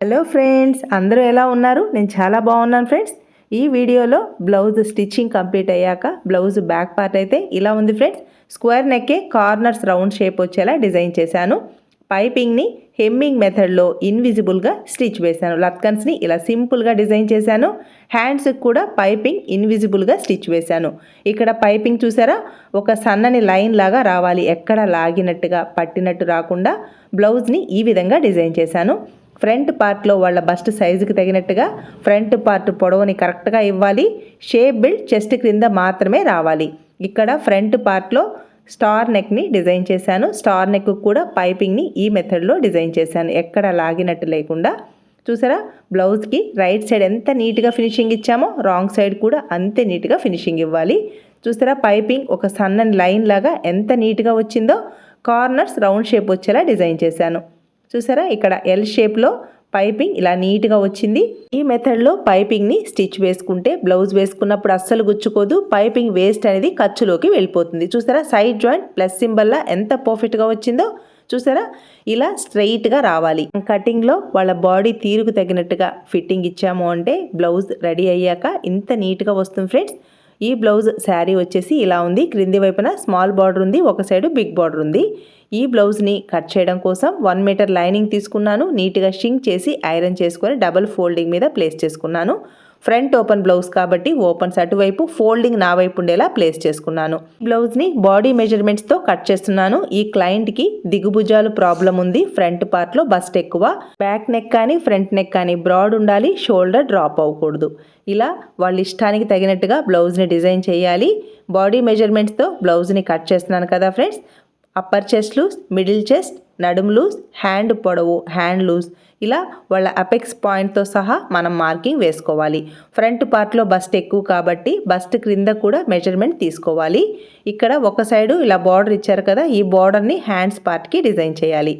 Hello friends అందరూ ఎలా ఉన్నారు? నేను చాలా బాగున్నాను ఫ్రెండ్స్ ఈ వీడియోలో బ్లౌజ్ స్టిచ్చింగ్ కంప్లీట్ అయ్యాక బ్లౌజ్ బ్యాక్ పార్ట్ అయితే ఇలా ఉంది ఫ్రెండ్స్ స్క్వేర్ నెక్కే కార్నర్స్ రౌండ్ షేప్ వచ్చేలా డిజైన్ చేశాను. పైపింగ్ని హెమ్మింగ్ మెథడ్లో ఇన్విజిబుల్గా స్టిచ్ వేశాను. లత్కన్స్ని ఇలా సింపుల్గా డిజైన్ చేశాను. హ్యాండ్స్కి కూడా పైపింగ్ ఇన్విజిబుల్గా స్టిచ్ వేశాను. ఇక్కడ పైపింగ్ చూసారా? ఒక సన్నని లైన్ లాగా రావాలి. ఎక్కడ లాగినట్టుగా పట్టినట్టు రాకుండా బ్లౌజ్ని ఈ విధంగా డిజైన్ చేశాను. ఫ్రంట్ పార్ట్లో వాళ్ళ బస్ట్ సైజుకి తగినట్టుగా ఫ్రంట్ పార్ట్ పొడవుని కరెక్ట్గా ఇవ్వాలి. షేప్ బిల్డ్ చెస్ట్ క్రింద మాత్రమే రావాలి. ఇక్కడ ఫ్రంట్ పార్ట్లో స్టార్ నెక్ని డిజైన్ చేశాను. స్టార్ నెక్ కూడా పైపింగ్ని ఈ మెథడ్లో డిజైన్ చేశాను. ఎక్కడ లాగినట్టు లేకుండా. చూసారా? బ్లౌజ్కి రైట్ సైడ్ ఎంత నీట్గా ఫినిషింగ్ ఇచ్చామో రాంగ్ సైడ్ కూడా అంతే నీట్గా ఫినిషింగ్ ఇవ్వాలి. చూసారా? పైపింగ్ ఒక సన్నని లైన్ లాగా ఎంత నీట్గా వచ్చిందో కార్నర్స్ రౌండ్ షేప్ వచ్చేలా డిజైన్ చేశాను. చూసారా? ఇక్కడ ఎల్ షేప్లో పైపింగ్ ఇలా నీట్గా వచ్చింది. ఈ మెథడ్లో పైపింగ్ని స్టిచ్ వేసుకుంటే బ్లౌజ్ వేసుకున్నప్పుడు అస్సలు గుచ్చుకోదు. పైపింగ్ వేస్ట్ అనేది ఖర్చులోకి వెళ్ళిపోతుంది. చూసారా? సైడ్ జాయింట్ ప్లస్ సింబల్లా ఎంత పర్ఫెక్ట్గా వచ్చిందో? చూసారా? ఇలా స్ట్రైట్గా రావాలి. కటింగ్లో వాళ్ళ బాడీ తీరుకు తగినట్టుగా ఫిట్టింగ్ ఇచ్చాము అంటే బ్లౌజ్ రెడీ అయ్యాక ఇంత నీట్గా వస్తుంది ఫ్రెండ్స్ ఈ బ్లౌజ్ శారీ వచ్చేసి ఇలా ఉంది. క్రింది వైపున స్మాల్ బార్డర్ ఉంది. ఒక సైడ్ బిగ్ బార్డర్ ఉంది. ఈ బ్లౌజ్ని కట్ చేయడం కోసం వన్ మీటర్ లైనింగ్ తీసుకున్నాను. నీట్గా షింక్ చేసి ఐరన్ చేసుకొని డబల్ ఫోల్డింగ్ మీద ప్లేస్ చేసుకున్నాను. ఫ్రంట్ ఓపెన్ బ్లౌజ్ కాబట్టి ఓపెన్స్ అటువైపు ఫోల్డింగ్ నా వైపు ఉండేలా ప్లేస్ చేసుకున్నాను. బ్లౌజ్ని బాడీ మెజర్మెంట్స్తో కట్ చేస్తున్నాను. ఈ క్లయింట్కి దిగుభుజాలు ప్రాబ్లం ఉంది. ఫ్రంట్ పార్ట్లో బస్ట్ ఎక్కువ. బ్యాక్ నెక్ కానీ ఫ్రంట్ నెక్ కానీ బ్రాడ్ ఉండాలి. షోల్డర్ డ్రాప్ అవ్వకూడదు. ఇలా వాళ్ళ ఇష్టానికి తగినట్టుగా బ్లౌజ్ని డిజైన్ చేయాలి. బాడీ మెజర్మెంట్స్తో బ్లౌజ్ని కట్ చేస్తున్నాను కదా friends. Upper chest loose middle chest నడుము లూజ్ హ్యాండ్ పొడవు హ్యాండ్ లూజ్. ఇలా వాళ్ళ అపెక్స్ పాయింట్తో సహా మనం మార్కింగ్ వేసుకోవాలి. ఫ్రంట్ పార్ట్లో బస్ట్ ఎక్కువ కాబట్టి బస్ట్ క్రింద కూడా మెజర్మెంట్ తీసుకోవాలి. ఇక్కడ ఒక సైడు ఇలా బార్డర్ ఇచ్చారు కదా ఈ బార్డర్ని హ్యాండ్స్ పార్ట్కి డిజైన్ చేయాలి.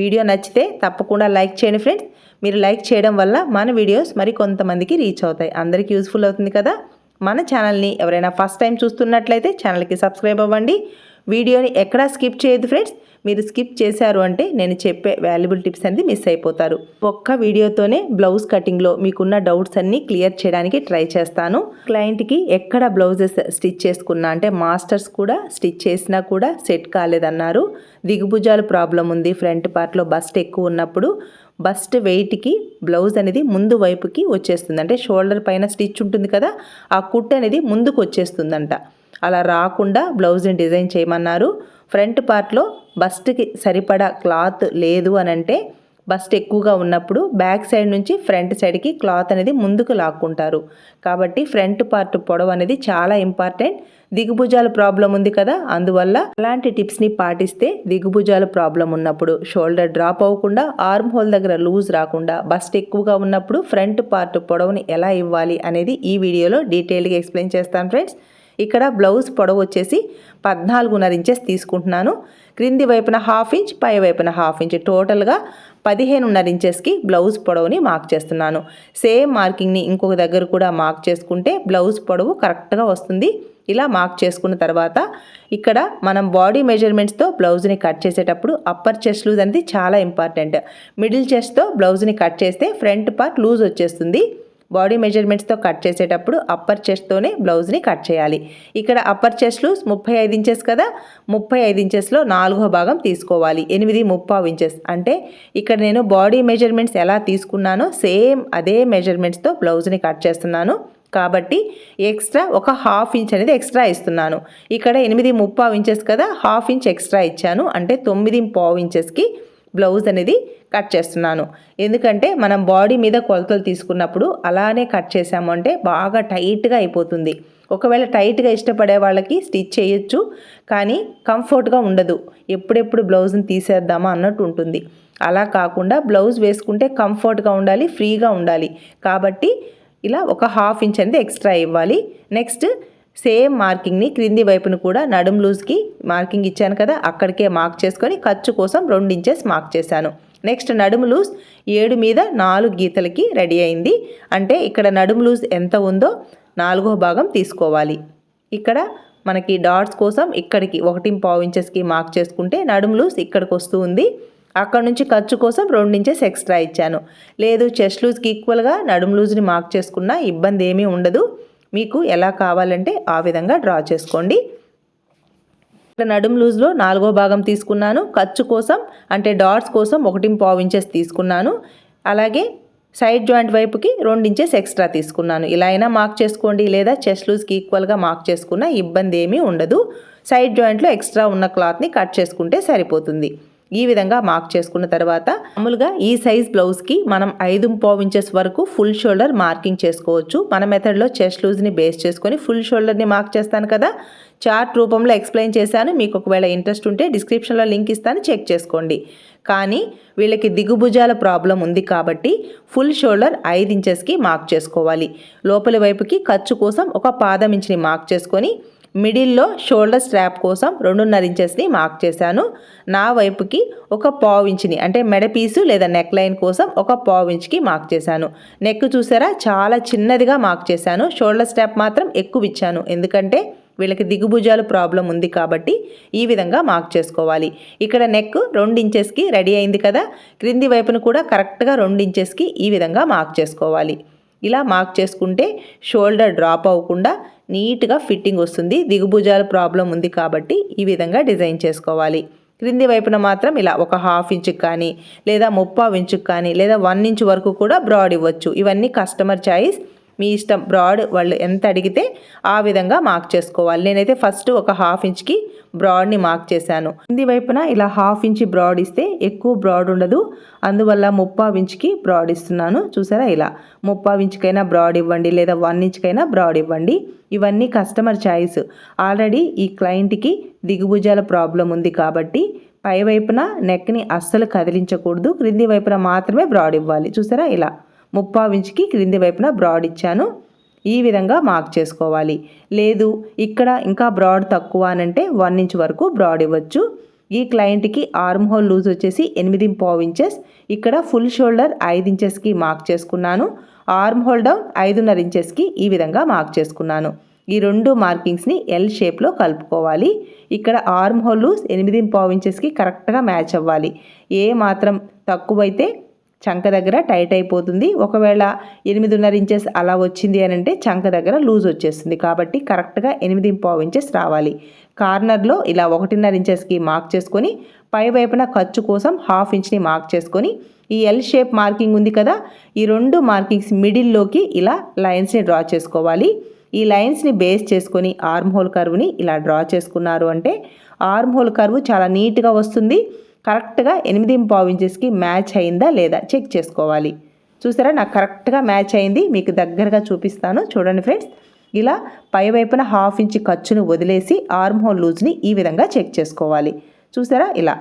వీడియో నచ్చితే తప్పకుండా లైక్ చేయండి ఫ్రెండ్స్ మీరు లైక్ చేయడం వల్ల మన వీడియోస్ మరి కొంతమందికి రీచ్ అవుతాయి. అందరికీ యూస్ఫుల్ అవుతుంది కదా. మన ఛానల్ని ఎవరైనా ఫస్ట్ టైం చూస్తున్నట్లయితే ఛానల్కి సబ్స్క్రైబ్ అవ్వండి. వీడియోని ఎక్కడా స్కిప్ చేయదు ఫ్రెండ్స్ మీరు స్కిప్ చేశారు అంటే నేను చెప్పే వాల్యుబుల్ టిప్స్ అనేది మిస్ అయిపోతారు. ఒక్క వీడియోతోనే బ్లౌజ్ కటింగ్లో మీకున్న డౌట్స్ అన్నీ క్లియర్ చేయడానికి ట్రై చేస్తాను. క్లయింట్కి ఎక్కడ బ్లౌజెస్ స్టిచ్ చేసుకున్నా అంటే మాస్టర్స్ కూడా స్టిచ్ చేసినా కూడా సెట్ కాలేదన్నారు. దిగుభుజాలు ప్రాబ్లం ఉంది ఫ్రంట్ పార్ట్లో బస్ట్ ఎక్కువ ఉన్నప్పుడు బస్ట్ వెయిట్కి బ్లౌజ్ అనేది ముందు వైపుకి వచ్చేస్తుంది. అంటే షోల్డర్ పైన స్టిచ్ ఉంటుంది కదా ఆ కుట్ అనేది ముందుకు వచ్చేస్తుందంట. అలా రాకుండా బ్లౌజ్ని డిజైన్ చేయమన్నారు. ఫ్రంట్ పార్ట్లో బస్ట్కి సరిపడా క్లాత్ లేదు అని అంటే బస్ట్ ఎక్కువగా ఉన్నప్పుడు బ్యాక్ సైడ్ నుంచి ఫ్రంట్ సైడ్కి క్లాత్ అనేది ముందుకు లాక్కుంటారు. కాబట్టి ఫ్రంట్ పార్ట్ పొడవు అనేది చాలా ఇంపార్టెంట్. దిగుభుజాల ప్రాబ్లం ఉంది కదా అందువల్ల అలాంటి టిప్స్ని పాటిస్తే దిగుభుజాల ప్రాబ్లం ఉన్నప్పుడు షోల్డర్ డ్రాప్ అవ్వకుండా ఆర్మ్ హోల్ దగ్గర లూజ్ రాకుండా బస్ట్ ఎక్కువగా ఉన్నప్పుడు ఫ్రంట్ పార్ట్ పొడవుని ఎలా ఇవ్వాలి అనేది ఈ వీడియోలో డీటెయిల్గా ఎక్స్ప్లెయిన్ చేస్తాను ఫ్రెండ్స్. ఇక్కడ బ్లౌజ్ పొడవు వచ్చేసి పద్నాలుగున్నర ఇంచెస్ తీసుకుంటున్నాను. క్రింది వైపున హాఫ్ ఇంచ్ పై వైపున హాఫ్ ఇంచ్. టోటల్గా పదిహేనున్నర ఇంచెస్కి బ్లౌజ్ పొడవుని మార్క్ చేస్తున్నాను. సేమ్ మార్కింగ్ని ఇంకొక దగ్గర కూడా మార్క్ చేసుకుంటే బ్లౌజ్ పొడవు కరెక్ట్గా వస్తుంది. ఇలా మార్క్ చేసుకున్న తర్వాత ఇక్కడ మనం బాడీ మెజర్మెంట్స్తో బ్లౌజ్ని కట్ చేసేటప్పుడు అప్పర్ చెస్ట్ లూజ్ అనేది చాలా ఇంపార్టెంట్ మిడిల్ చెస్ట్తో బ్లౌజ్ని కట్ చేస్తే ఫ్రంట్ పార్ట్ లూజ్ వచ్చేస్తుంది. బాడీ మెజర్మెంట్స్తో కట్ చేసేటప్పుడు అప్పర్ చెస్ట్తోనే బ్లౌజ్ని కట్ చేయాలి. ఇక్కడ అప్పర్ చెస్ట్లు ముప్పై ఐదు ఇంచెస్ కదా ముప్పై ఐదు ఇంచెస్లో నాలుగో భాగం తీసుకోవాలి. ఎనిమిది ముప్పావు ఇంచెస్. అంటే ఇక్కడ నేను బాడీ మెజర్మెంట్స్ ఎలా తీసుకున్నానో సేమ్ అదే మెజర్మెంట్స్తో బ్లౌజ్ని కట్ చేస్తున్నాను. కాబట్టి ఎక్స్ట్రా ఒక హాఫ్ ఇంచ్ అనేది ఎక్స్ట్రా ఇస్తున్నాను. ఇక్కడ ఎనిమిది ముప్పావు ఇంచెస్ కదా హాఫ్ ఇంచ్ ఎక్స్ట్రా ఇచ్చాను. అంటే తొమ్మిది పావు ఇంచెస్కి బ్లౌజ్ అనేది కట్ చేస్తున్నాను. ఎందుకంటే మనం బాడీ మీద కొలతలు తీసుకున్నప్పుడు అలానే కట్ చేసాము అంటే బాగా టైట్గా అయిపోతుంది. ఒకవేళ టైట్గా ఇష్టపడే వాళ్ళకి స్టిచ్ చేయొచ్చు కానీ కంఫర్ట్గా ఉండదు. ఎప్పుడెప్పుడు బ్లౌజ్ని తీసేద్దామా అన్నట్టు ఉంటుంది. అలా కాకుండా బ్లౌజ్ వేసుకుంటే కంఫర్ట్గా ఉండాలి ఫ్రీగా ఉండాలి. కాబట్టి ఇలా ఒక హాఫ్ ఇంచ్ అనేది ఎక్స్ట్రా ఇవ్వాలి. నెక్స్ట్ సేమ్ మార్కింగ్ని క్రింది వైపును కూడా నడుం లూజ్కి మార్కింగ్ ఇచ్చాను కదా అక్కడికే మార్క్ చేసుకొని ఖర్చు కోసం రెండు ఇంచెస్ మార్క్ చేశాను. నెక్స్ట్ నడుము లూజ్ ఏడు మీద నాలుగు గీతలకి రెడీ అయింది. అంటే ఇక్కడ నడుము లూజ్ ఎంత ఉందో నాలుగో భాగం తీసుకోవాలి. ఇక్కడ మనకి డాట్స్ కోసం ఇక్కడికి ఒకటి పావు ఇంచెస్కి మార్క్ చేసుకుంటే నడుము లూజ్ ఇక్కడికి వస్తూ ఉంది. అక్కడ నుంచి ఖర్చు కోసం రెండు ఇంచెస్ ఎక్స్ట్రా ఇచ్చాను. లేదు చెస్ట్ లూజ్కి ఈక్వల్గా నడుము లూజ్ని మార్క్ చేసుకున్నా ఇబ్బంది ఏమీ ఉండదు. మీకు ఎలా కావాలంటే ఆ విధంగా డ్రా చేసుకోండి. ఇక్కడ నడుం లూజ్లో నాలుగో భాగం తీసుకున్నాను. ఖర్చు కోసం అంటే డాట్స్ కోసం ఒకటి పావు ఇంచెస్ తీసుకున్నాను. అలాగే సైడ్ జాయింట్ వైపుకి రెండు ఇంచెస్ ఎక్స్ట్రా తీసుకున్నాను. ఇలా అయినా మార్క్ చేసుకోండి లేదా చెస్ట్ లూజ్కి ఈక్వల్గా మార్క్ చేసుకున్న ఇబ్బంది ఏమీ ఉండదు. సైడ్ జాయింట్లో ఎక్స్ట్రా ఉన్న క్లాత్ని కట్ చేసుకుంటే సరిపోతుంది. ఈ విధంగా మార్క్ చేసుకున్న తర్వాత మామూలుగా ఈ సైజ్ బ్లౌజ్కి మనం ఐదు పావు ఇంచెస్ వరకు ఫుల్ షోల్డర్ మార్కింగ్ చేసుకోవచ్చు. మన మెథడ్లో చెస్ట్ లూజ్ని బేస్ చేసుకొని ఫుల్ షోల్డర్ని మార్క్ చేస్తాను కదా. చార్ట్ రూపంలో ఎక్స్ప్లెయిన్ చేశాను. మీకు ఒకవేళ ఇంట్రెస్ట్ ఉంటే డిస్క్రిప్షన్లో లింక్ ఇస్తాను. చెక్ చేసుకోండి. కానీ వీళ్ళకి దిగుభుజాల ప్రాబ్లం ఉంది కాబట్టి ఫుల్ షోల్డర్ ఐదు ఇంచెస్కి మార్క్ చేసుకోవాలి. లోపలి వైపుకి ఖర్చు కోసం ఒక పాదం ఇంచుని మార్క్ చేసుకొని మిడిల్లో షోల్డర్ స్ట్రాప్ కోసం రెండున్నర ఇంచెస్ని మార్క్ చేశాను. నా వైపుకి ఒక పావు ఇంచుని అంటే మెడ పీసు లేదా నెక్ లైన్ కోసం ఒక పావు ఇంచుకి మార్క్ చేశాను. నెక్ చూసారా? చాలా చిన్నదిగా మార్క్ చేశాను. షోల్డర్ స్ట్రాప్ మాత్రం ఎక్కువ ఇచ్చాను. ఎందుకంటే వీళ్ళకి దిగుభుజాలు ప్రాబ్లం ఉంది కాబట్టి ఈ విధంగా మార్క్ చేసుకోవాలి. ఇక్కడ నెక్ రెండు ఇంచెస్కి రెడీ అయింది కదా? క్రింది వైపును కూడా కరెక్ట్గా రెండు ఇంచెస్కి ఈ విధంగా మార్క్ చేసుకోవాలి. ఇలా మార్క్ చేసుకుంటే షోల్డర్ డ్రాప్ అవ్వకుండా నీట్గా ఫిట్టింగ్ వస్తుంది. దిగుభుజాల ప్రాబ్లం ఉంది కాబట్టి ఈ విధంగా డిజైన్ చేసుకోవాలి. క్రింది వైపున మాత్రం ఇలా ఒక హాఫ్ ఇంచుకి కానీ లేదా ముప్పావు ఇంచుకి కానీ లేదా వన్ ఇంచ్ వరకు కూడా బ్రాడ్ ఇవ్వచ్చు. ఇవన్నీ కస్టమర్ చాయిస్ మీ ఇష్టం బ్రాడ్ వాళ్ళు ఎంత అడిగితే ఆ విధంగా మార్క్ చేసుకోవాలి. నేనైతే ఫస్ట్ ఒక హాఫ్ ఇంచ్కి బ్రాడ్ని మార్క్ చేశాను. కింది వైపున ఇలా హాఫ్ ఇంచ్ బ్రాడ్ ఇస్తే ఎక్కువ బ్రాడ్ ఉండదు. అందువల్ల ముప్పావు ఇంచ్కి బ్రాడ్ ఇస్తున్నాను. చూసారా ఇలా? ముప్పావు ఇంచుకైనా బ్రాడ్ ఇవ్వండి లేదా వన్ ఇంచ్కైనా బ్రాడ్ ఇవ్వండి. ఇవన్నీ కస్టమర్ ఛాయిస్ ఆల్రెడీ ఈ క్లయింట్కి దిగుభుజాల ప్రాబ్లం ఉంది కాబట్టి పై వైపున నెక్ని అస్సలు కదిలించకూడదు. క్రింది వైపున మాత్రమే బ్రాడ్ ఇవ్వాలి. చూసారా ఇలా? ముప్పావు ఇంచుకి క్రింది వైపున బ్రాడ్ ఇచ్చాను. ఈ విధంగా మార్క్ చేసుకోవాలి. లేదు ఇక్కడ ఇంకా బ్రాడ్ తక్కువ అనంటే వన్ ఇంచ్ వరకు బ్రాడ్ ఇవ్వచ్చు. ఈ క్లయింట్కి ఆర్మ్ హోల్ లూజ్ వచ్చేసి ఎనిమిది పావు ఇంచెస్. ఇక్కడ ఫుల్ షోల్డర్ ఐదు ఇంచెస్కి మార్క్ చేసుకున్నాను. ఆర్మ్ హోల్ డౌన్ ఐదున్నర ఇంచెస్కి ఈ విధంగా మార్క్ చేసుకున్నాను. ఈ రెండు మార్కింగ్స్ని ఎల్ షేప్లో కలుపుకోవాలి. ఇక్కడ ఆర్మ్ హోల్ లూజ్ ఎనిమిది పావు ఇంచెస్కి కరెక్ట్గా మ్యాచ్ అవ్వాలి. ఏ మాత్రం తక్కువైతే చంక దగ్గర టైట్ అయిపోతుంది. ఒకవేళ ఎనిమిదిన్నర ఇంచెస్ అలా వచ్చింది అని అంటే చంక దగ్గర లూజ్ వచ్చేస్తుంది. కాబట్టి కరెక్ట్గా ఎనిమిది పావు ఇంచెస్ రావాలి. కార్నర్లో ఇలా ఒకటిన్నర ఇంచెస్కి మార్క్ చేసుకొని పై వైపున ఖర్చు కోసం హాఫ్ ఇంచ్ని మార్క్ చేసుకొని ఈ ఎల్ షేప్ మార్కింగ్ ఉంది కదా ఈ రెండు మార్కింగ్స్ మిడిల్లోకి ఇలా లైన్స్ని డ్రా చేసుకోవాలి. ఈ లైన్స్ని బేస్ చేసుకొని ఆర్మ్ హోల్ కర్వ్ని ఇలా డ్రా చేసుకున్నారు అంటే ఆర్మ్ హోల్ కర్వ్ చాలా నీట్గా వస్తుంది. కరెక్ట్గా ఎనిమిది పావు ఇంచెస్కి మ్యాచ్ అయిందా లేదా చెక్ చేసుకోవాలి. చూసారా? నాకు కరెక్ట్గా మ్యాచ్ అయింది. మీకు దగ్గరగా చూపిస్తాను. చూడండి ఫ్రెండ్స్. ఇలా పై వైపున హాఫ్ ఇంచ్ ఖర్చును వదిలేసి ఆర్మ్ హోల్ లూజ్ని ఈ విధంగా చెక్ చేసుకోవాలి. చూసారా? ఇలా.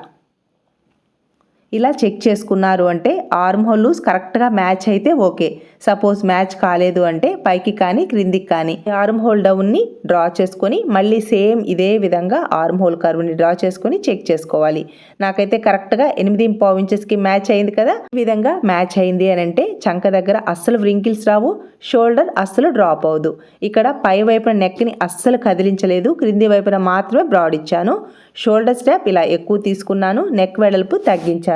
ఇలా చెక్ చేసుకున్నారు అంటే ఆర్మ్ హోల్ లూజ్ కరెక్ట్గా మ్యాచ్ అయితే ఓకే. సపోజ్ మ్యాచ్ కాలేదు అంటే పైకి కానీ క్రిందికి కానీ. ఆర్మ్ హోల్ డౌన్ని డ్రా చేసుకొని మళ్ళీ సేమ్ ఇదే విధంగా ఆర్మ్ హోల్ కర్వ్ని డ్రా చేసుకొని చెక్ చేసుకోవాలి. నాకైతే కరెక్ట్గా ఎనిమిది పావు ఇంచెస్కి మ్యాచ్ అయింది కదా? ఈ విధంగా మ్యాచ్ అయింది అని అంటే చంక దగ్గర అస్సలు వ్రింకిల్స్ రావు షోల్డర్ అస్సలు డ్రాప్ అవ్వదు. ఇక్కడ పై వైపున నెక్ని అస్సలు కదిలించలేదు క్రింది వైపున మాత్రమే బ్రాడ్ ఇచ్చాను. షోల్డర్ స్టాప్ ఇలా ఎక్కువ తీసుకున్నాను నెక్ వెడల్పు తగ్గించాను.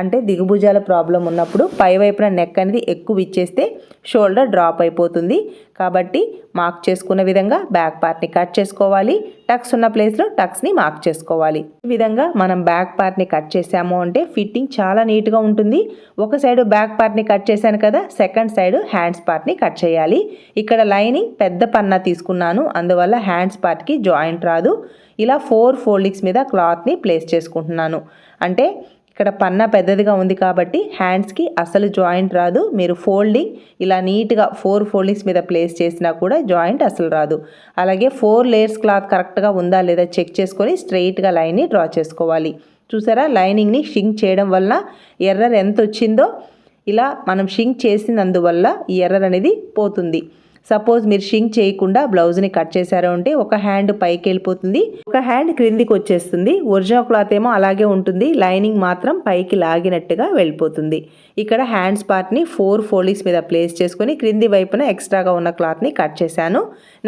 అంటే దిగుభుజాల ప్రాబ్లం ఉన్నప్పుడు పై వైపున నెక్ అనేది ఎక్కువ ఇచ్చేస్తే షోల్డర్ డ్రాప్ అయిపోతుంది. కాబట్టి మార్క్ చేసుకున్న విధంగా బ్యాక్ పార్ట్ని కట్ చేసుకోవాలి. టక్స్ ఉన్న ప్లేస్లో టక్స్ని మార్క్ చేసుకోవాలి. ఈ విధంగా మనం బ్యాక్ పార్ట్ని కట్ చేసాము అంటే ఫిట్టింగ్ చాలా నీట్గా ఉంటుంది. ఒక సైడ్ బ్యాక్ పార్ట్ని కట్ చేశాను కదా సెకండ్ సైడ్ హ్యాండ్స్ పార్ట్ని కట్ చేయాలి. ఇక్కడ లైనింగ్ పెద్ద పన్నా తీసుకున్నాను అందువల్ల హ్యాండ్స్ పార్ట్కి జాయింట్ రాదు. ఇలా ఫోర్ ఫోల్డింగ్స్ మీద క్లాత్ని ప్లేస్ చేసుకుంటున్నాను. అంటే ఇక్కడ పన్నా పెద్దదిగా ఉంది కాబట్టి హ్యాండ్స్కి అసలు జాయింట్ రాదు. మీరు ఫోల్డింగ్ ఇలా నీట్గా ఫోర్ ఫోల్డింగ్స్ మీద ప్లేస్ చేసినా కూడా జాయింట్ అసలు రాదు. అలాగే ఫోర్ లేయర్స్ క్లాత్ కరెక్ట్గా ఉందా లేదా చెక్ చేసుకొని స్ట్రెయిట్గా లైన్ని డ్రా చేసుకోవాలి. చూసారా? లైనింగ్ని షింక్ చేయడం వల్ల ఎర్రర్ ఎంత వచ్చిందో ఇలా మనం షింక్ చేసినందువల్ల ఈ ఎర్రర్ అనేది పోతుంది. సపోజ్ మీరు షింక్ చేయకుండా బ్లౌజ్ని కట్ చేశారు అంటే ఒక హ్యాండ్ పైకి వెళ్ళిపోతుంది. ఒక హ్యాండ్ క్రిందికి వచ్చేస్తుంది. ఒరిజినల్ క్లాత్ ఏమో అలాగే ఉంటుంది. లైనింగ్ మాత్రం పైకి లాగినట్టుగా వెళ్ళిపోతుంది. ఇక్కడ హ్యాండ్స్ పార్ట్ని ఫోర్ ఫోల్డింగ్స్ మీద ప్లేస్ చేసుకొని క్రింది వైపున ఎక్స్ట్రాగా ఉన్న క్లాత్ని కట్ చేశాను.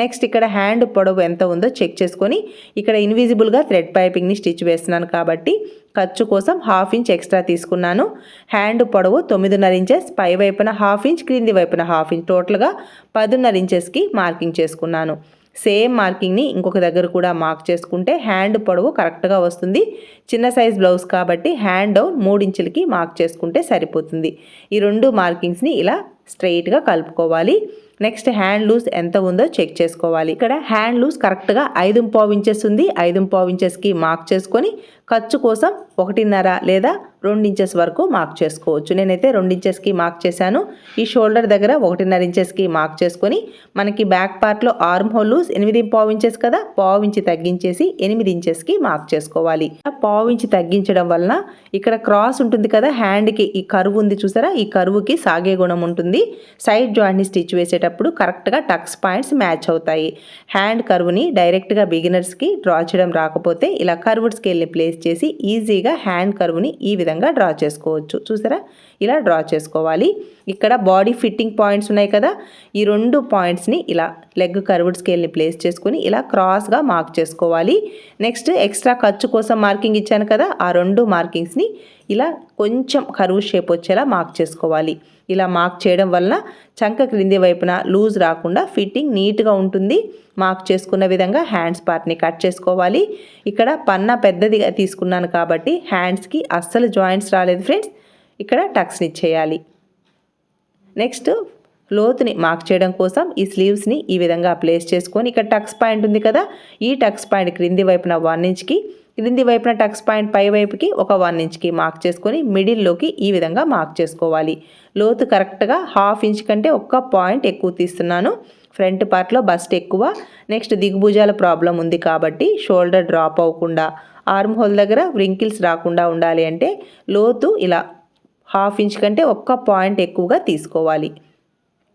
నెక్స్ట్ ఇక్కడ హ్యాండ్ పొడవు ఎంత ఉందో చెక్ చేసుకొని ఇక్కడ ఇన్విజిబుల్గా థ్రెడ్ పైపింగ్ని స్టిచ్ వేస్తున్నాను కాబట్టి ఖర్చు కోసం హాఫ్ ఇంచ్ ఎక్స్ట్రా తీసుకున్నాను. హ్యాండ్ పొడవు తొమ్మిదిన్నర ఇంచెస్ పై వైపున హాఫ్ ఇంచ్ క్రింది వైపున హాఫ్ ఇంచ్ టోటల్గా పదిన్నర ఇంచెస్కి మార్కింగ్ చేసుకున్నాను. సేమ్ మార్కింగ్ని ఇంకొక దగ్గర కూడా మార్క్ చేసుకుంటే హ్యాండ్ పొడవు కరెక్ట్గా వస్తుంది. చిన్న సైజ్ బ్లౌజ్ కాబట్టి హ్యాండ్ డౌన్ మూడు ఇంచులకి మార్క్ చేసుకుంటే సరిపోతుంది. ఈ రెండు మార్కింగ్స్ని ఇలా స్ట్రైట్గా కలుపుకోవాలి. నెక్స్ట్ హ్యాండ్ లూజ్ ఎంత ఉందో చెక్ చేసుకోవాలి. ఇక్కడ హ్యాండ్ లూజ్ కరెక్ట్గా ఐదు పావు ఇంచెస్ ఉంది. ఐదు పావు ఇంచెస్కి మార్క్ చేసుకొని ఖర్చు కోసం ఒకటిన్నర లేదా రెండు ఇంచెస్ వరకు మార్క్ చేసుకోవచ్చు. నేనైతే రెండు ఇంచెస్కి మార్క్ చేశాను. ఈ షోల్డర్ దగ్గర ఒకటిన్నర ఇంచెస్కి మార్క్ చేసుకొని మనకి బ్యాక్ పార్ట్లో ఆర్మ్ హోల్ ఎనిమిది పావు ఇంచెస్ కదా పావు ఇంచి తగ్గించేసి ఎనిమిది ఇంచెస్కి మార్క్ చేసుకోవాలి. పావు ఇంచి తగ్గించడం వలన ఇక్కడ క్రాస్ ఉంటుంది కదా హ్యాండ్కి ఈ కరువు ఉంది చూసారా? ఈ కరువుకి సాగే గుణం ఉంటుంది. సైడ్ జాయింట్ని స్టిచ్ వేసేటప్పుడు కరెక్ట్గా టక్స్ పాయింట్స్ మ్యాచ్ అవుతాయి. హ్యాండ్ కరువుని డైరెక్ట్గా బిగినర్స్కి డ్రా చేయడం రాకపోతే ఇలా కర్వ్డ్ స్కేల్ని ప్లేస్ చేసి ఈజీగా హ్యాండ్ కర్వ్ని ఈ విధంగా డ్రా చేసుకోవచ్చు. చూసారా? ఇలా డ్రా చేసుకోవాలి. ఇక్కడ బాడీ ఫిట్టింగ్ పాయింట్స్ ఉన్నాయి కదా? ఈ రెండు పాయింట్స్ని ఇలా లెగ్ కర్వ్డ్ స్కేల్ని ప్లేస్ చేసుకుని ఇలా క్రాస్గా మార్క్ చేసుకోవాలి. నెక్స్ట్ ఎక్స్ట్రా ఖర్చు కోసం మార్కింగ్ ఇచ్చాను కదా? ఆ రెండు మార్కింగ్స్ని ఇలా కొంచెం కరువు షేప్ వచ్చేలా మార్క్ చేసుకోవాలి. ఇలా మార్క్ చేయడం వలన చంక క్రింది వైపున లూజ్ రాకుండా ఫిట్టింగ్ నీట్గా ఉంటుంది. మార్క్ చేసుకున్న విధంగా హ్యాండ్స్ పార్ట్ని కట్ చేసుకోవాలి. ఇక్కడ పన్నా పెద్దదిగా తీసుకున్నాను కాబట్టి హ్యాండ్స్కి అస్సలు జాయింట్స్ రాలేదు ఫ్రెండ్స్. ఇక్కడ టక్స్ని చేయాలి నెక్స్ట్ లోతుని మార్క్ చేయడం కోసం ఈ స్లీవ్స్ని ఈ విధంగా ప్లేస్ చేసుకొని ఇక్కడ టక్స్ పాయింట్ ఉంది కదా. ఈ టక్స్ పాయింట్ క్రింది వైపున వన్ ఇంచ్కి క్రింది వైపున టక్స్ పాయింట్ పై వైపుకి ఒక వన్ ఇంచ్కి మార్క్ చేసుకొని మిడిల్లోకి ఈ విధంగా మార్క్ చేసుకోవాలి. లోతు కరెక్ట్గా హాఫ్ ఇంచ్ కంటే ఒక్క పాయింట్ ఎక్కువ తీస్తున్నాను. ఫ్రంట్ పార్ట్లో బస్ట్ ఎక్కువ. నెక్స్ట్ దిగుభుజాల ప్రాబ్లం ఉంది కాబట్టి షోల్డర్ డ్రాప్ అవ్వకుండా ఆర్మ్ హోల్ దగ్గర వ్రింకిల్స్ రాకుండా ఉండాలి అంటే లోతు ఇలా హాఫ్ ఇంచ్ కంటే ఒక్క పాయింట్ ఎక్కువగా తీసుకోవాలి.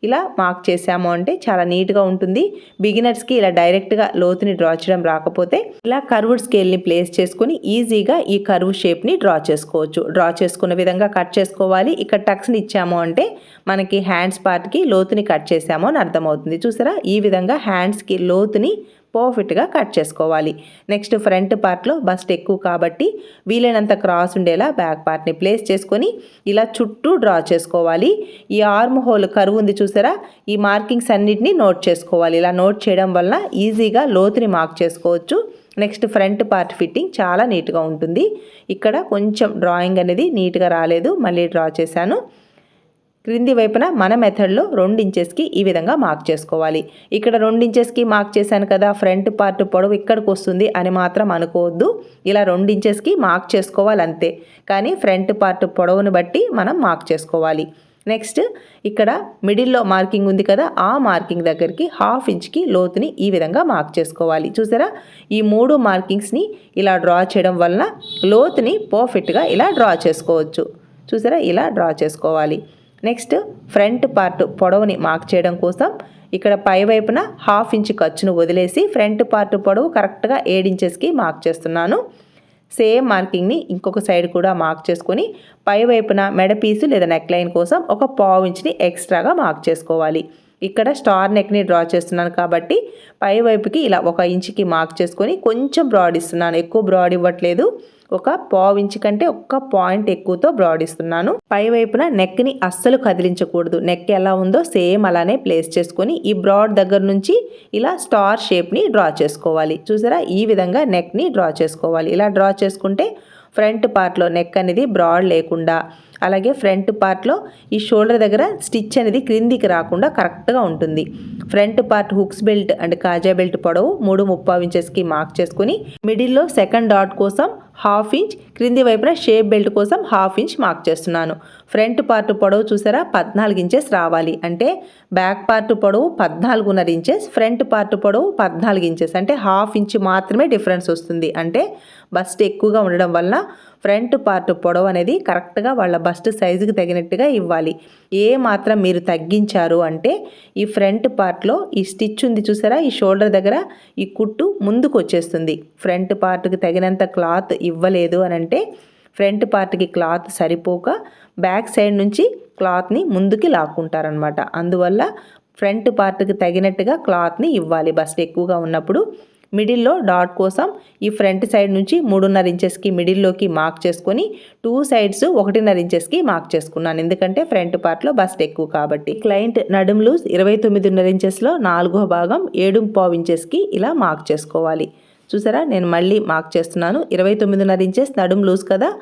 ఇలా మార్క్ చేసాము అంటే చాలా నీట్గా ఉంటుంది. బిగినర్స్కి ఇలా డైరెక్ట్గా లోతుని డ్రా చేయడం రాకపోతే ఇలా కర్వ్డ్ స్కేల్ని ప్లేస్ చేసుకుని ఈజీగా ఈ కర్వ్ షేప్ని డ్రా చేసుకోవచ్చు. డ్రా చేసుకున్న విధంగా కట్ చేసుకోవాలి. ఇక్కడ టక్స్ని ఇచ్చాము అంటే మనకి హ్యాండ్స్ పార్ట్కి లోతుని కట్ చేసాము అని అర్థమవుతుంది. చూసారా? ఈ విధంగా హ్యాండ్స్కి లోతుని పర్ఫెక్ట్గా కట్ చేసుకోవాలి. నెక్స్ట్ ఫ్రంట్ పార్ట్లో బస్ట్ ఎక్కువ కాబట్టి వీలైనంత క్రాస్ ఉండేలా బ్యాక్ పార్ట్ని ప్లేస్ చేసుకొని ఇలా చుట్టూ డ్రా చేసుకోవాలి. ఈ ఆర్మ్ హోల్ కరువు ఉంది చూసారా? ఈ మార్కింగ్స్ అన్నిటిని నోట్ చేసుకోవాలి. ఇలా నోట్ చేయడం వలన ఈజీగా లోతుని మార్క్ చేసుకోవచ్చు. నెక్స్ట్ ఫ్రంట్ పార్ట్ ఫిట్టింగ్ చాలా నీట్గా ఉంటుంది. ఇక్కడ కొంచెం డ్రాయింగ్ అనేది నీట్గా రాలేదు. మళ్ళీ డ్రా చేశాను. క్రింది వైపున మన మెథడ్లో రెండు ఇంచెస్కి ఈ విధంగా మార్క్ చేసుకోవాలి. ఇక్కడ రెండు ఇంచెస్కి మార్క్ చేశాను కదా ఫ్రంట్ పార్ట్ పొడవు ఇక్కడికి వస్తుంది అని మాత్రం అనుకోవద్దు. ఇలా రెండు ఇంచెస్కి మార్క్ చేసుకోవాలి అంతే కానీ ఫ్రంట్ పార్ట్ పొడవును బట్టి మనం మార్క్ చేసుకోవాలి. నెక్స్ట్ ఇక్కడ మిడిల్లో మార్కింగ్ ఉంది కదా ఆ మార్కింగ్ దగ్గరికి హాఫ్ ఇంచ్కి లోతుని ఈ విధంగా మార్క్ చేసుకోవాలి. చూసారా? ఈ మూడు మార్కింగ్స్ని ఇలా డ్రా చేయడం వలన లోతుని పర్ఫెక్ట్గా ఇలా డ్రా చేసుకోవచ్చు. చూసారా? ఇలా డ్రా చేసుకోవాలి. నెక్స్ట్ ఫ్రంట్ పార్ట్ పొడవుని మార్క్ చేయడం కోసం ఇక్కడ పై వైపున హాఫ్ ఇంచ్ ఖర్చును వదిలేసి ఫ్రంట్ పార్ట్ పొడవు కరెక్ట్గా ఇంచెస్కి మార్క్ చేస్తున్నాను. సేమ్ మార్కింగ్ని ఇంకొక సైడ్ కూడా మార్క్ చేసుకొని పై వైపున మెడ పీసు లేదా నెక్ లైన్ కోసం ఒక పావు ఇంచ్ని ఎక్స్ట్రాగా మార్క్ చేసుకోవాలి. ఇక్కడ స్టార్ నెక్ని డ్రా చేస్తున్నాను కాబట్టి పై వైపుకి ఇలా ఒక ఇంచుకి మార్క్ చేసుకొని కొంచెం బ్రాడ్ ఇస్తున్నాను. ఎక్కువ బ్రాడ్ ఇవ్వట్లేదు. ఒక పావు ఇంచు కంటే ఒక్క పాయింట్ ఎక్కువతో బ్రాడ్ ఇస్తున్నాను. పై వైపున నెక్ని అస్సలు కదిలించకూడదు. నెక్ ఎలా ఉందో సేమ్ అలానే ప్లేస్ చేసుకొని ఈ బ్రాడ్ దగ్గర నుంచి ఇలా స్టార్ షేప్ని డ్రా చేసుకోవాలి. చూసారా? ఈ విధంగా నెక్ని డ్రా చేసుకోవాలి. ఇలా డ్రా చేసుకుంటే ఫ్రంట్ పార్ట్లో నెక్ అనేది బ్రాడ్ లేకుండా అలాగే ఫ్రంట్ పార్ట్లో ఈ షోల్డర్ దగ్గర స్టిచ్ అనేది క్రిందికి రాకుండా కరెక్ట్గా ఉంటుంది. Front part hooks belt and kaja belt పొడవు మూడు ముప్పావు ఇంచెస్కి మార్క్ చేసుకుని మిడిల్లో సెకండ్ డాట్ కోసం హాఫ్ ఇంచ్. క్రింది వైపున షేప్ బెల్ట్ కోసం హాఫ్ ఇంచ్ మార్క్ చేస్తున్నాను. ఫ్రంట్ పార్ట్ పొడవు చూసారా? పద్నాలుగు ఇంచెస్ రావాలి. అంటే బ్యాక్ పార్ట్ పొడవు పద్నాలుగున్నర ఇంచెస్ ఫ్రంట్ పార్ట్ పొడవు పద్నాలుగు ఇంచెస్. అంటే హాఫ్ ఇంచ్ మాత్రమే డిఫరెన్స్ వస్తుంది. అంటే బస్ట్ ఎక్కువగా ఉండడం వల్ల ఫ్రంట్ పార్ట్ పొడవు అనేది కరెక్ట్గా వాళ్ళ బస్ట్ సైజుకి తగినట్టుగా ఇవ్వాలి. ఏ మాత్రం మీరు తగ్గించారు అంటే ఈ ఫ్రంట్ పార్ట్లో ఈ స్టిచ్ ఉంది చూసారా? ఈ షోల్డర్ దగ్గర ఈ కుట్టు ముందుకు వచ్చేస్తుంది. ఫ్రంట్ పార్ట్కి తగినంత క్లాత్ ఇవ్వలేదు అని అంటే ఫ్రంట్ పార్ట్కి క్లాత్ సరిపోక బ్యాక్ సైడ్ నుంచి క్లాత్ని ముందుకి లాక్కుంటారనమాట అందువల్ల ఫ్రంట్ పార్ట్కి తగినట్టుగా క్లాత్ని ఇవ్వాలి. బస్ట్ ఎక్కువగా ఉన్నప్పుడు మిడిల్లో డాట్ కోసం ఈ ఫ్రంట్ సైడ్ నుంచి మూడున్నర ఇంచెస్కి మిడిల్లోకి మార్క్ చేసుకొని టూ సైడ్స్ ఒకటిన్నర ఇంచెస్కి మార్క్ చేసుకున్నాను. ఎందుకంటే ఫ్రంట్ పార్ట్లో బస్ట్ ఎక్కువ కాబట్టి. క్లయింట్ నడుములు ఇరవై తొమ్మిదిన్నర ఇంచెస్లో నాలుగో భాగం ఏడు పావు ఇంచెస్కి ఇలా మార్క్ చేసుకోవాలి. చూసారా? నేను మళ్ళీ మార్క్ చేస్తున్నాను. ఇరవై తొమ్మిదిన్నర ఇంచెస్ నడుం లూజ్ కదా?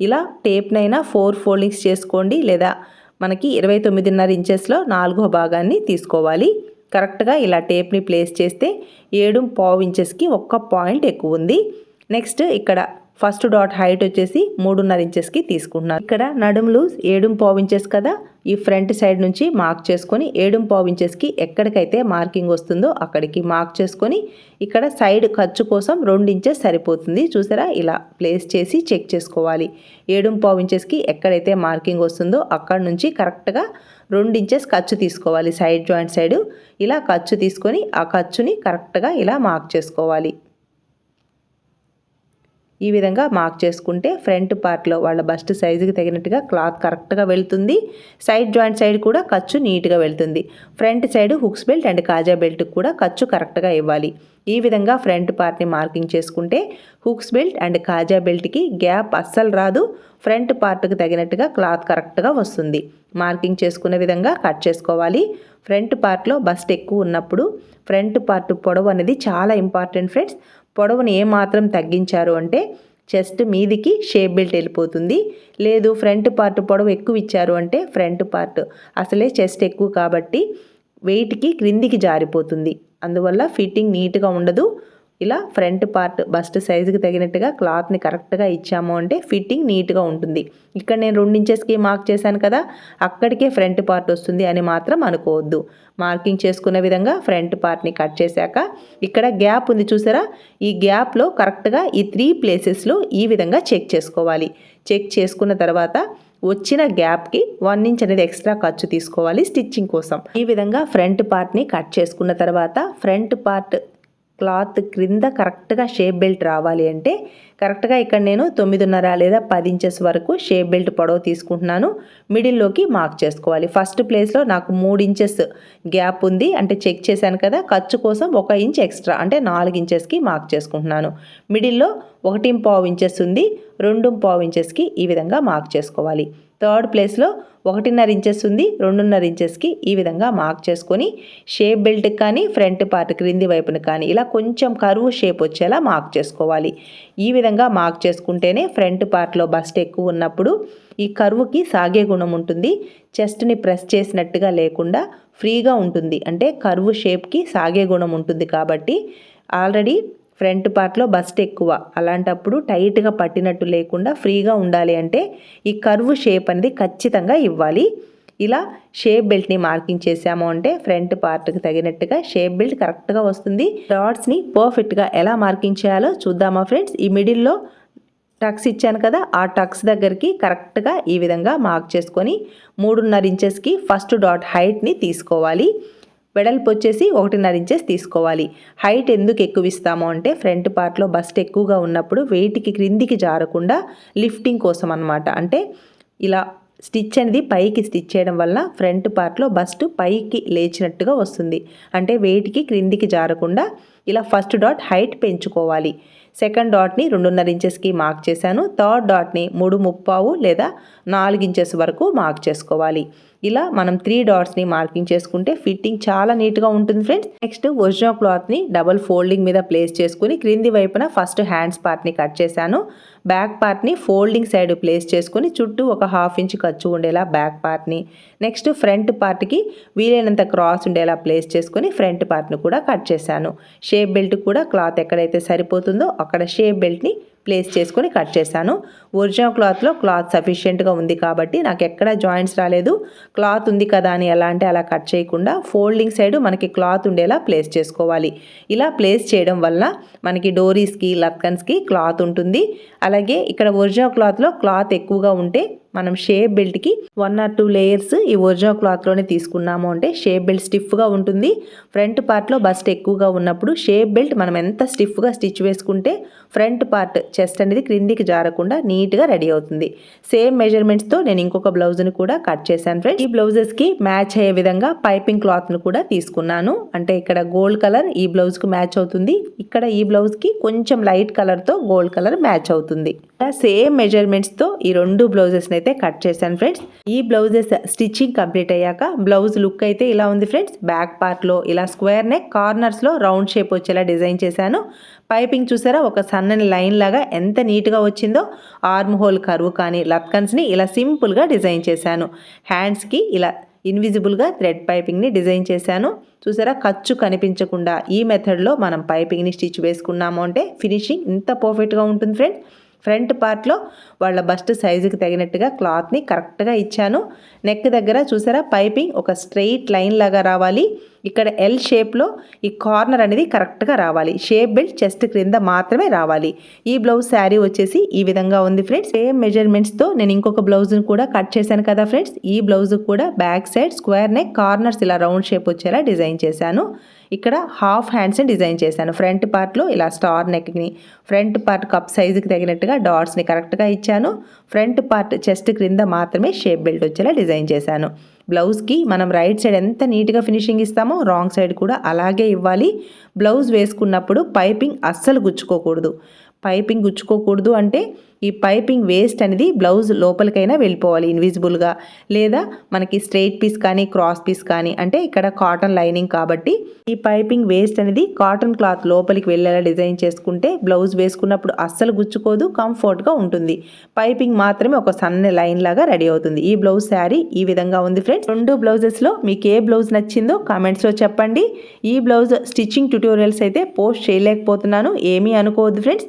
ఇలా టేప్నైనా ఫోర్ ఫోల్డింగ్స్ చేసుకోండి. లేదా మనకి ఇరవై తొమ్మిదిన్నర ఇంచెస్లో నాలుగో భాగాన్ని తీసుకోవాలి. కరెక్ట్గా ఇలా టేప్ని ప్లేస్ చేస్తే ఏడు పావు ఇంచెస్కి ఒక్క పాయింట్ ఎక్కువ ఉంది. నెక్స్ట్ ఇక్కడ ఫస్ట్ డాట్ హైట్ వచ్చేసి మూడున్నర ఇంచెస్కి తీసుకుంటున్నాను. ఇక్కడ నడుములు లూజ్ ఏడు పావు ఇంచెస్ కదా? ఈ ఫ్రంట్ సైడ్ నుంచి మార్క్ చేసుకొని ఏడుం పావు ఇంచెస్కి ఎక్కడికైతే మార్కింగ్ వస్తుందో అక్కడికి మార్క్ చేసుకొని ఇక్కడ సైడ్ ఖర్చు కోసం రెండు ఇంచెస్ సరిపోతుంది. చూసారా? ఇలా ప్లేస్ చేసి చెక్ చేసుకోవాలి. ఏడుం పావు ఇంచెస్కి ఎక్కడైతే మార్కింగ్ వస్తుందో అక్కడ నుంచి కరెక్ట్గా రెండు ఇంచెస్ ఖర్చు తీసుకోవాలి. సైడ్ జాయింట్ సైడ్ ఇలా ఖర్చు తీసుకొని ఆ ఖర్చుని కరెక్ట్గా ఇలా మార్క్ చేసుకోవాలి. ఈ విధంగా మార్క్ చేసుకుంటే ఫ్రంట్ పార్ట్లో వాళ్ళ బస్ట్ సైజుకి తగినట్టుగా క్లాత్ కరెక్ట్గా వెళ్తుంది. సైడ్ జాయింట్ సైడ్ కూడా ఖర్చు నీట్గా వెళ్తుంది. Front side hooks belt and కాజా బెల్ట్కి కూడా ఖర్చు కరెక్ట్గా ఇవ్వాలి. ఈ విధంగా ఫ్రంట్ పార్ట్ని మార్కింగ్ చేసుకుంటే హుక్స్ బెల్ట్ అండ్ కాజా బెల్ట్కి గ్యాప్ అస్సలు రాదు. ఫ్రంట్ పార్ట్కి తగినట్టుగా క్లాత్ కరెక్ట్గా వస్తుంది. మార్కింగ్ చేసుకునే విధంగా కట్ చేసుకోవాలి. ఫ్రంట్ పార్ట్లో బస్ట్ ఎక్కువ ఉన్నప్పుడు ఫ్రంట్ పార్ట్ పొడవు అనేది చాలా ఇంపార్టెంట్ ఫ్రెండ్స్. పొడవుని ఏమాత్రం తగ్గించారు అంటే చెస్ట్ మీదికి షేప్ బెల్ట్ వెళ్ళిపోతుంది. లేదు ఫ్రంట్ పార్ట్ పొడవు ఎక్కువ ఇచ్చారు అంటే ఫ్రంట్ పార్ట్. అసలే చెస్ట్ ఎక్కువ కాబట్టి వెయిట్కి క్రిందికి జారిపోతుంది. అందువల్ల ఫిట్టింగ్ నీట్గా ఉండదు. ఇలా ఫ్రంట్ పార్ట్ బస్ట్ సైజుకి తగినట్టుగా క్లాత్ని కరెక్ట్గా ఇచ్చాము అంటే ఫిట్టింగ్ నీట్గా ఉంటుంది. ఇక్కడ నేను రెండించెస్కి మార్క్ చేశాను కదా అక్కడికే ఫ్రంట్ పార్ట్ వస్తుంది అని మాత్రం అనుకోవద్దు. మార్కింగ్ చేసుకున్న విధంగా ఫ్రంట్ పార్ట్ని కట్ చేశాక ఇక్కడ గ్యాప్ ఉంది చూసారా? ఈ గ్యాప్లో కరెక్ట్గా ఈ త్రీ ప్లేసెస్లో ఈ విధంగా చెక్ చేసుకోవాలి. చెక్ చేసుకున్న తర్వాత వచ్చిన గ్యాప్కి వన్ ఇంచ్ అనేది ఎక్స్ట్రా ఖర్చు తీసుకోవాలి స్టిచ్చింగ్ కోసం. ఈ విధంగా ఫ్రంట్ పార్ట్ని కట్ చేసుకున్న తర్వాత ఫ్రంట్ పార్ట్ క్లాత్ క్రింద కరెక్ట్గా షేప్ బెల్ట్ రావాలి అంటే కరెక్ట్గా ఇక్కడ నేను తొమ్మిదిన్నర లేదా పది ఇంచెస్ వరకు షేప్ బెల్ట్ పొడవు తీసుకుంటున్నాను. మిడిల్లోకి మార్క్ చేసుకోవాలి. ఫస్ట్ ప్లేస్లో నాకు మూడు ఇంచెస్ గ్యాప్ ఉంది. అంటే చెక్ చేశాను కదా ఖర్చు కోసం ఒక ఇంచ్ ఎక్స్ట్రా అంటే నాలుగు ఇంచెస్కి మార్క్ చేసుకుంటున్నాను. మిడిల్లో ఒకటి పావు ఇంచెస్ ఉంది. రెండు పావు ఇంచెస్కి ఈ విధంగా మార్క్ చేసుకోవాలి. థర్డ్ ప్లేస్లో ఒకటిన్నర ఇంచెస్ ఉంది రెండున్నర ఇంచెస్కి ఈ విధంగా మార్క్ చేసుకొని షేప్ బెల్ట్కి కానీ ఫ్రంట్ పార్ట్ క్రింది వైపున కానీ ఇలా కొంచెం కరువు షేప్ వచ్చేలా మార్క్ చేసుకోవాలి. ఈ విధంగా మార్క్ చేసుకుంటేనే ఫ్రంట్ పార్ట్లో బస్ట్ ఎక్కువ ఉన్నప్పుడు ఈ కరువుకి సాగే గుణం ఉంటుంది. చెస్ట్ని ప్రెస్ చేసినట్టుగా లేకుండా ఫ్రీగా ఉంటుంది. అంటే కరువు షేప్కి సాగే గుణం ఉంటుంది కాబట్టి ఆల్రెడీ ఫ్రంట్ పార్ట్లో బస్ట్ ఎక్కువ. అలాంటప్పుడు టైట్గా పట్టినట్టు లేకుండా ఫ్రీగా ఉండాలి అంటే ఈ కర్వ్ షేప్ అనేది ఖచ్చితంగా ఇవ్వాలి. ఇలా షేప్ బెల్ట్ని మార్కింగ్ చేసాము అంటే ఫ్రంట్ పార్ట్కి తగినట్టుగా షేప్ బెల్ట్ కరెక్ట్గా వస్తుంది. డాట్స్ని పర్ఫెక్ట్గా ఎలా మార్కింగ్ చేయాలో చూద్దామా ఫ్రెండ్స్. ఈ మిడిల్లో టక్స్ ఇచ్చాను కదా ఆ టక్స్ దగ్గరికి కరెక్ట్గా ఈ విధంగా మార్క్ చేసుకొని మూడున్నర ఇంచెస్కి ఫస్ట్ డాట్ హైట్ని తీసుకోవాలి. వెడల్పు వచ్చేసి ఒకటిన్నర ఇంచెస్ తీసుకోవాలి. హైట్ ఎందుకు ఎక్కువ ఇస్తాము అంటే ఫ్రంట్ పార్ట్లో బస్ట్ ఎక్కువగా ఉన్నప్పుడు వెయిట్కి క్రిందికి జారకుండా లిఫ్టింగ్ కోసం అనమాట అంటే ఇలా స్టిచ్ అనేది పైకి స్టిచ్ చేయడం వల్ల ఫ్రంట్ పార్ట్లో బస్ట్ పైకి లేచినట్టుగా వస్తుంది. అంటే వెయిట్కి క్రిందికి జారకుండా ఇలా ఫస్ట్ డాట్ హైట్ పెంచుకోవాలి. సెకండ్ డాట్ని రెండున్నర ఇంచెస్కి మార్క్ చేశాను. థర్డ్ డాట్ని మూడు ముప్పావు లేదా నాలుగు ఇంచెస్ వరకు మార్క్ చేసుకోవాలి. ఇలా మనం త్రీ డాట్స్ని మార్కింగ్ చేసుకుంటే ఫిట్టింగ్ చాలా నీట్గా ఉంటుంది ఫ్రెండ్స్ నెక్స్ట్ ఒరిజినల్ క్లాత్ని డబల్ ఫోల్డింగ్ మీద ప్లేస్ చేసుకుని క్రింది వైపున ఫస్ట్ హ్యాండ్స్ పార్ట్ని కట్ చేశాను. బ్యాక్ పార్ట్ని ఫోల్డింగ్ సైడ్ ప్లేస్ చేసుకుని చుట్టూ ఒక హాఫ్ ఇంచ్ ఖర్చు ఉండేలా బ్యాక్ పార్ట్ని నెక్స్ట్ ఫ్రంట్ పార్ట్కి వీలైనంత క్రాస్ ఉండేలా ప్లేస్ చేసుకుని ఫ్రంట్ పార్ట్ని కూడా కట్ చేశాను. షేప్ బెల్ట్ కూడా క్లాత్ ఎక్కడైతే సరిపోతుందో అక్కడ షేప్ బెల్ట్ని ప్లేస్ చేసుకొని కట్ చేశాను. ఒరిజినల్ క్లాత్లో క్లాత్ సఫిషియెంట్గా ఉంది కాబట్టి నాకు ఎక్కడ జాయింట్స్ రాలేదు. క్లాత్ ఉంది కదా అని ఎలా అంటే అలా కట్ చేయకుండా ఫోల్డింగ్ సైడ్ మనకి క్లాత్ ఉండేలా ప్లేస్ చేసుకోవాలి. ఇలా ప్లేస్ చేయడం వల్ల మనకి డోరీస్కి లక్కన్స్కి క్లాత్ ఉంటుంది. అలాగే ఇక్కడ ఒరిజినల్ క్లాత్లో క్లాత్ ఎక్కువగా ఉంటే మనం షేప్ బెల్ట్కి వన్ ఆర్ టూ లేయర్స్ ఈ ఒరిజినల్ క్లాత్లోనే తీసుకున్నాము. అంటే షేప్ బెల్ట్ స్టిఫ్గా ఉంటుంది. ఫ్రంట్ పార్ట్లో బస్ట్ ఎక్కువగా ఉన్నప్పుడు షేప్ బెల్ట్ మనం ఎంత స్టిఫ్గా స్టిచ్ వేసుకుంటే ఫ్రంట్ పార్ట్ చెస్ట్ అనేది క్రిందికి జారకుండా నీట్గా రెడీ అవుతుంది. సేమ్ మెజర్మెంట్స్తో నేను ఇంకొక బ్లౌజ్ని కూడా కట్ చేశాను ఫ్రెండ్స్. ఈ బ్లౌజెస్కి మ్యాచ్ అయ్యే విధంగా పైపింగ్ క్లాత్ను కూడా తీసుకున్నాను. అంటే ఇక్కడ గోల్డ్ కలర్ ఈ బ్లౌజ్కి మ్యాచ్ అవుతుంది. ఇక్కడ ఈ బ్లౌజ్కి కొంచెం లైట్ కలర్తో గోల్డ్ కలర్ మ్యాచ్ అవుతుంది. సేమ్ మెజర్మెంట్స్తో ఈ రెండు బ్లౌజెస్ని అయితే కట్ చేశాను ఫ్రెండ్స్ ఈ బ్లౌజెస్ స్టిచ్చింగ్ కంప్లీట్ అయ్యాక బ్లౌజ్ లుక్ అయితే ఇలా ఉంది ఫ్రెండ్స్ బ్యాక్ పార్ట్లో ఇలా స్క్వేర్ నెక్ కార్నర్స్లో రౌండ్ షేప్ వచ్చేలా డిజైన్ చేశాను. పైపింగ్ చూసారా? ఒక సన్నని లైన్ లాగా ఎంత నీట్గా వచ్చిందో ఆర్మ్ హోల్ కర్వ్ కానీ లత్కన్స్ని ఇలా సింపుల్గా డిజైన్ చేశాను. హ్యాండ్స్కి ఇలా ఇన్విజిబుల్గా థ్రెడ్ పైపింగ్ని డిజైన్ చేశాను. చూసారా? ఖర్చు కనిపించకుండా ఈ మెథడ్లో మనం పైపింగ్ని స్టిచ్ వేసుకున్నాము అంటే ఫినిషింగ్ ఇంత పర్ఫెక్ట్గా ఉంటుంది ఫ్రెండ్స్ ఫ్రంట్ పార్ట్లో వాళ్ళ బస్ట్ సైజుకి తగినట్టుగా క్లాత్ని కరెక్ట్గా ఇచ్చాను. నెక్ దగ్గర చూసారా? పైపింగ్ ఒక స్ట్రెయిట్ లైన్ లాగా రావాలి. ఇక్కడ ఎల్ షేప్లో ఈ కార్నర్ అనేది కరెక్ట్గా రావాలి. షేప్ బెల్ట్ చెస్ట్ క్రింద మాత్రమే రావాలి. ఈ బ్లౌజ్ శారీ వచ్చేసి ఈ విధంగా ఉంది ఫ్రెండ్స్ సేమ్ మెజర్మెంట్స్తో నేను ఇంకొక బ్లౌజ్ని కూడా కట్ చేశాను కదా ఫ్రెండ్స్ ఈ బ్లౌజ్ కూడా back side square neck corners ఇలా రౌండ్ షేప్ వచ్చేలా డిజైన్ చేశాను. ఇక్కడ హాఫ్ హ్యాండ్స్ని డిజైన్ చేశాను. ఫ్రంట్ పార్ట్లో ఇలా స్టార్ నెక్ని ఫ్రంట్ పార్ట్ కప్ సైజుకి తగినట్టుగా డాట్స్ని కరెక్ట్గా ఇచ్చాను. ఫ్రంట్ పార్ట్ చెస్ట్ క్రింద మాత్రమే షేప్ బెల్ట్ వచ్చేలా డిజైన్ చేశాను. బ్లౌజ్కి మనం రైట్ సైడ్ ఎంత నీట్గా ఫినిషింగ్ ఇస్తామో రాంగ్ సైడ్ కూడా అలాగే ఇవ్వాలి. బ్లౌజ్ వేసుకున్నప్పుడు పైపింగ్ అస్సలు గుచ్చుకోకూడదు. పైపింగ్ గుచ్చుకోకూడదు అంటే ఈ పైపింగ్ వేస్ట్ అనేది బ్లౌజ్ లోపలికైనా వెళ్ళిపోవాలి ఇన్విజిబుల్గా లేదా మనకి స్ట్రెయిట్ పీస్ కానీ క్రాస్ పీస్ కానీ అంటే ఇక్కడ కాటన్ లైనింగ్ కాబట్టి ఈ పైపింగ్ వేస్ట్ అనేది కాటన్ క్లాత్ లోపలికి వెళ్ళేలా డిజైన్ చేసుకుంటే బ్లౌజ్ వేసుకున్నప్పుడు అస్సలు గుచ్చుకోదు కంఫర్ట్గా ఉంటుంది. పైపింగ్ మాత్రమే ఒక సన్న లైన్ లాగా రెడీ అవుతుంది. ఈ బ్లౌజ్ శారీ ఈ విధంగా ఉంది ఫ్రెండ్స్. రెండు బ్లౌజెస్లో మీకు ఏ బ్లౌజ్ నచ్చిందో కామెంట్స్లో చెప్పండి. ఈ బ్లౌజ్ స్టిచ్చింగ్ ట్యూటోరియల్స్ అయితే పోస్ట్ చేయలేకపోతున్నాను ఏమీ అనుకోవద్దు ఫ్రెండ్స్.